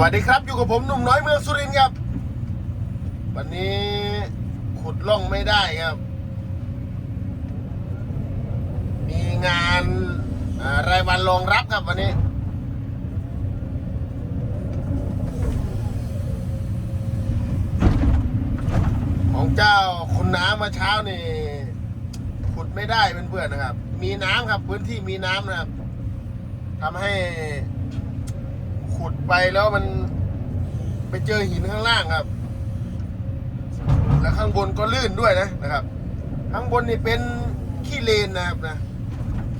วัสดีครับ อยู่กับผมหนุ่มน้อยเมืองสุรินทร์ครับ วันนี้ขุดล่องไม่ได้ครับ มีงานรายวันรองรับครับวันนี้ ของเจ้าคุณน้ำมาเช้านี่ขุดไม่ได้เพื่อนๆนะครับ มีน้ำครับ พื้นที่มีน้ำนะครับทำให้ ขุดไปแล้วมันไปเจอหินข้างล่างครับ แล้วข้างบนก็ลื่นด้วยนะนะครับ ข้างบนนี่เป็นขี้เลนนะครับนะ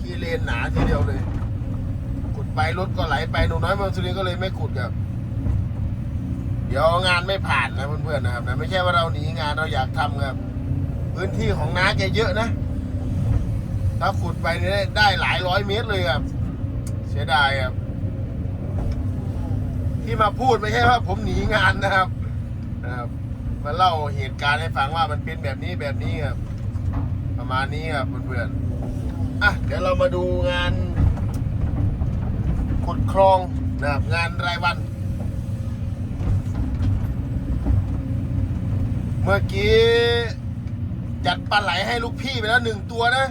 ขี้เลนหนาทีเดียวเลย ขุดไปรถก็ไหลไปหนูน้อยมืองสุรินทร์ก็เลยไม่ขุดครับ เดี๋ยวงานไม่ผ่านนะเพื่อนๆนะครับนะไม่ใช่ว่าเราหนีงานเราอยากทำครับ พื้นที่ของน้าแกเยอะนะ ถ้าขุดไปนี่ได้หลายร้อยเมตรเลยครับ เสียดายครับ ที่มาพูดไม่ใช่ว่าผมหนีงานนะครับนะครับ มาเล่าเหตุการณ์ให้ฟังว่ามันเป็นแบบนี้แบบนี้ครับ ประมาณนี้ครับเพื่อนๆอะเดี๋ยวเรามาดูงานขุดคลองนะครับงานรายวัน เมื่อกี้จัดปลาไหลให้ลูกพี่ไปแล้วหนึ่งตัวนะ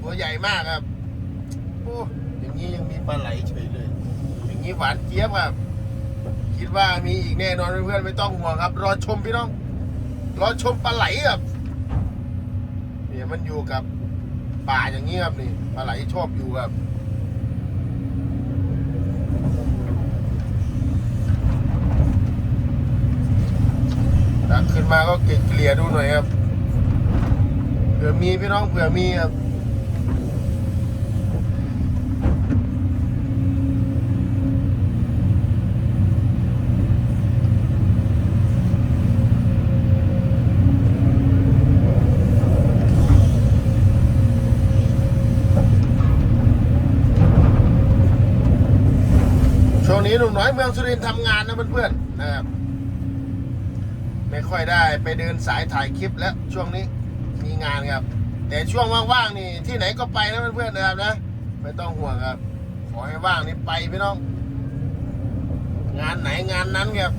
ตัวใหญ่มากครับโอ้อย่างนี้ยังมีปลาไหลเฉย นี้หวานเจี๊ยบครับ คิดว่ามีอีกแน่นอนเพื่อนๆไม่ต้องห่วงครับ รอชมพี่น้อง รอชมปลาไหลครับเนี่ยมันอยู่กับป่าอย่างนี้ครับนี่ปลาไหลชอบอยู่ครับดักขึ้นมาก็เกลี่ยเกลี่ยดูหน่อยครับเผื่อมีพี่น้องเผื่อมีครับ นี้หนุ่มน้อยเมืองสุรินทร์ทำงานนะเพื่อนๆนะครับไม่ค่อยได้ไปเดินสายถ่ายคลิปแล้วช่วงนี้มีงานครับ แต่ช่วงว่างๆนี่ที่ไหนก็ไปนะเพื่อนๆนะครับนะไม่ต้องห่วงครับ ขอให้ว่างนี่ไปพี่น้อง งานไหนงานนั้นครับ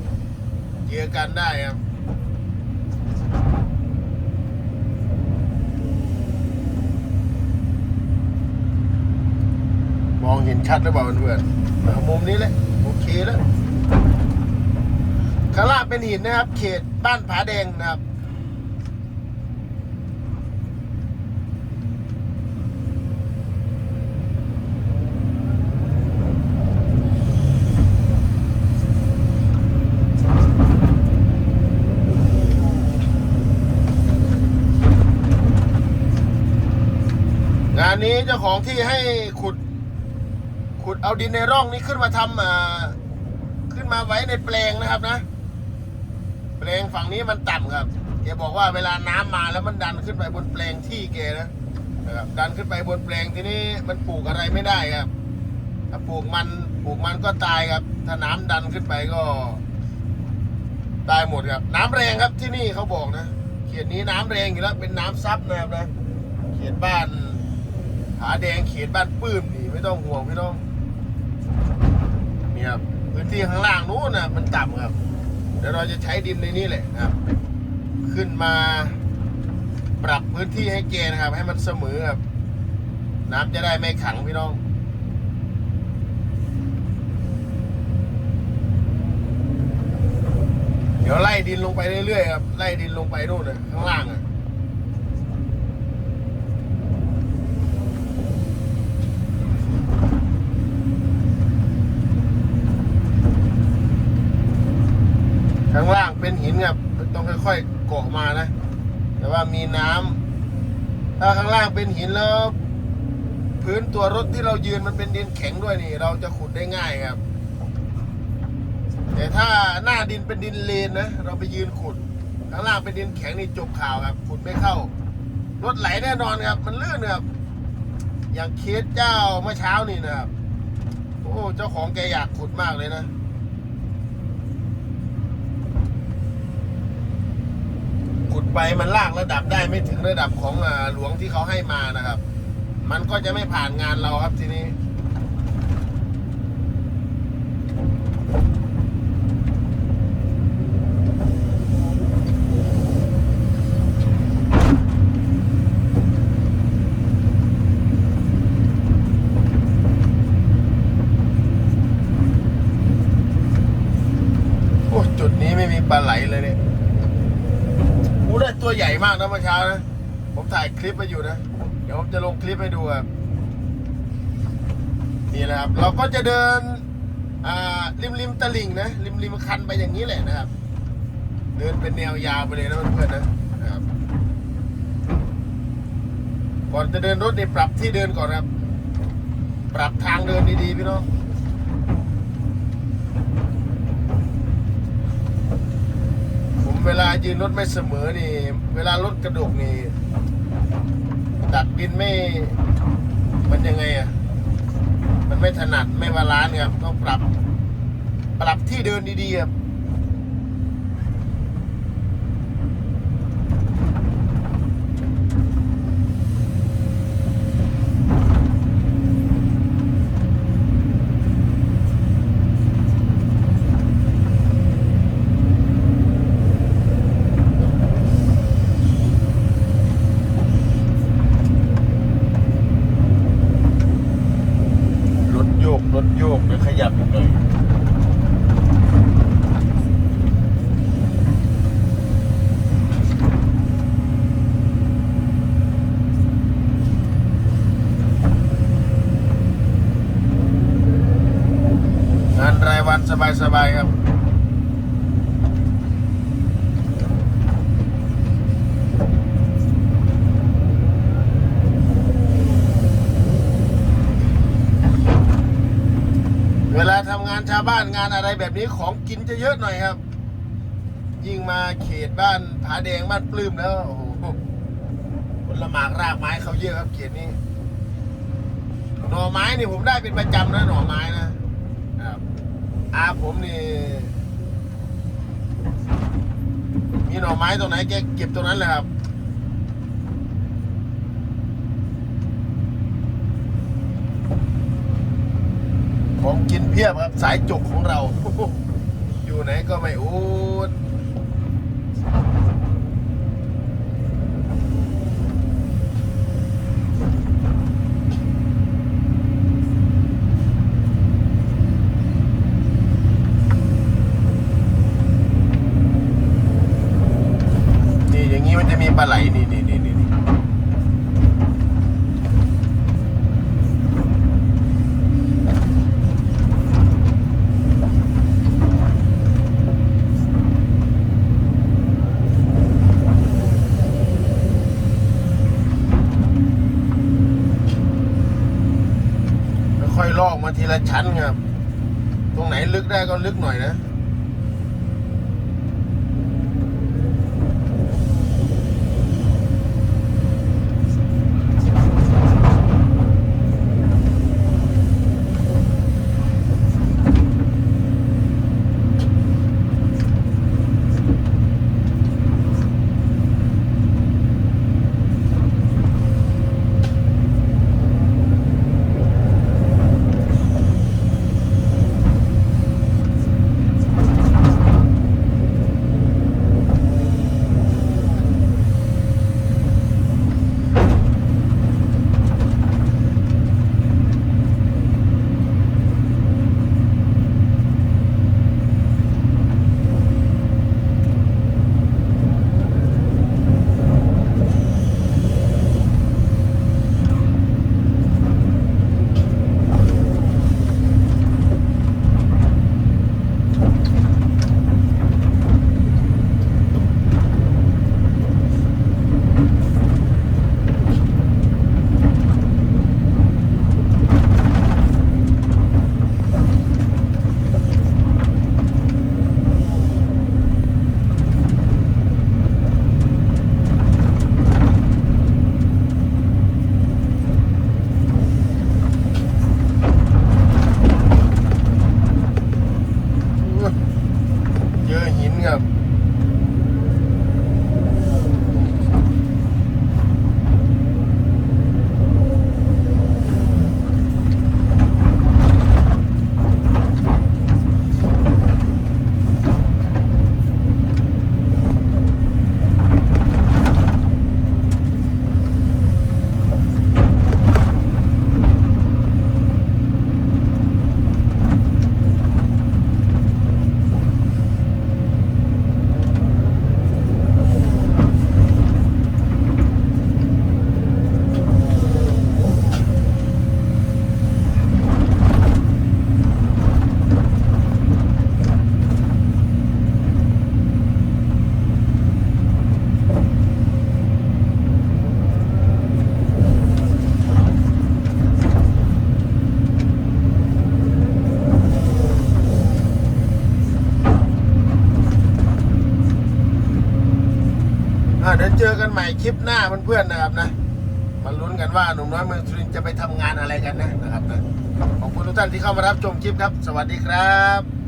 เจอกันได้ครับมองเห็นชัดหรือเปล่าเพื่อนๆเอามุมนี้แหละโอ เคแล้วข้างล่างเป็นหินนะครับ เขตบ้านผาแดงนะครับงานนี้เจ้าของที่ให้ขุด ขุดเอาดินในร่องนี้ขึ้นมาทำอ่าขึ้นมาไว้ในแปลงนะครับนะ แปลงฝั่งนี้มันต่ำครับแกบอกว่าเวลาน้ำมาแล้วมันดันขึ้นไปบนแปลงที่แกนะนะครับดันขึ้นไปบนแปลงที่นี้มันปลูกอะไรไม่ได้ครับ ถ้าปลูกมันปลูกมันก็ตายครับ ถ้าน้ำดันขึ้นไปก็ ตายหมดครับ น้ำแรงครับที่นี่เขาบอกนะเขตนี้น้ำแรงอยู่แล้วเป็นน้ำซับนะครับนะเขตบ้านผาแดงเขตบ้านปื้มนี่ไม่ต้องห่วงพี่น้อง นี่ครับพื้นที่ข้างล่างนู้นนะมันต่ำครับเดี๋ยวเราจะใช้ดินในนี้แหละครับ ขึ้นมาปรับพื้นที่ให้แกนะครับ ให้มันเสมอครับ น้ำจะได้ไม่ขังพี่น้องเดี๋ยวไล่ดินลงไปเรื่อยๆครับไล่ดินลงไปนู่นนะข้างล่างอะ ข้างล่างเป็นหินครับ ต้องค่อยๆเกาะมานะ แต่ว่ามีน้ำถ้าข้างล่างเป็นหินแล้วพื้นตัวรถที่เรายืนมันเป็นดินแข็งด้วยนี่ เราจะขุดได้ง่ายครับ แต่ถ้าหน้าดินเป็นดินเลนนะ เราไปยืนขุด ข้างล่างเป็นดินแข็งนี่จบข่าวครับ ขุดไม่เข้ารถไหลแน่นอนครับ มันลื่นครับ อย่างเคสเจ้าเมื่อเช้านี่นะครับ โอ้ เจ้าของแกอยากขุดมากเลยนะ ขุด ไปมันลากระดับได้ไม่ถึงระดับของหลวงที่เขาให้มานะครับ มันก็จะไม่ผ่านงานเราครับทีนี้ ไหลเลยเนี่ยอู้ได้ตัวใหญ่ มากนะเมื่อเช้านะ ผมถ่ายคลิปไว้อยู่นะ เดี๋ยวผมจะลงคลิปให้ดูครับ นี่นะครับ เราก็จะเดินริมริมตลิ่งนะ ริมริมคันไปอย่างนี้แหละนะครับ เดินเป็นแนวยาวไปเลยนะเพื่อนๆนะนะครับก่อนจะเดินรถเนี่ปรับที่เดินก่อนครับ ปรับทางเดินดีๆพี่น้อง ผม เวลายืนรถไม่เสมอนี่ เวลารถกระดกนี่ดักดินไม่มันยังไงอะ มันไม่ถนัดไม่บาลานซ์ครับต้องปรับ ปรับที่เดินดีๆครับ รถโยก รถโยกเดี๋ยวขยับอีกหน่อยงานรายวัน สบายครับเวลาทำงานชาวบ้านงานอะไรแบบนี้ของกินจะเยอะหน่อยครับ ยิ่งมาเขตบ้านผาแดงบ้านปลื้มแล้วโอ้โหผลหมากรากไม้เขาเยอะครับเขตนี้หน่อไม้นี่ผมได้เป็นประจำนะหน่อไม้นะครับ อาผมนี่มีหน่อไม้ตรงไหนแกเก็บตรงนั้นเลยครับของกินเพียบครับสายจุกของเรา อยู่ไหนก็ไม่อูดนี่อย่างนี้มันจะมีปลาไหลนี่นี่นี่นี่นี่ค่อยๆ ละชั้นครับ ตรงไหนลึกได้ก็ลึกหน่อยนะ เจอกันใหม่คลิปหน้าเพื่อนๆนะครับนะมาลุ้นกันว่าหนุ่มน้อยเมืองสุรินทร์จะไปทำงานอะไรกันนะนะครับนะขอบคุณทุกท่านที่เข้ามารับชมคลิปครับ สวัสดีครับ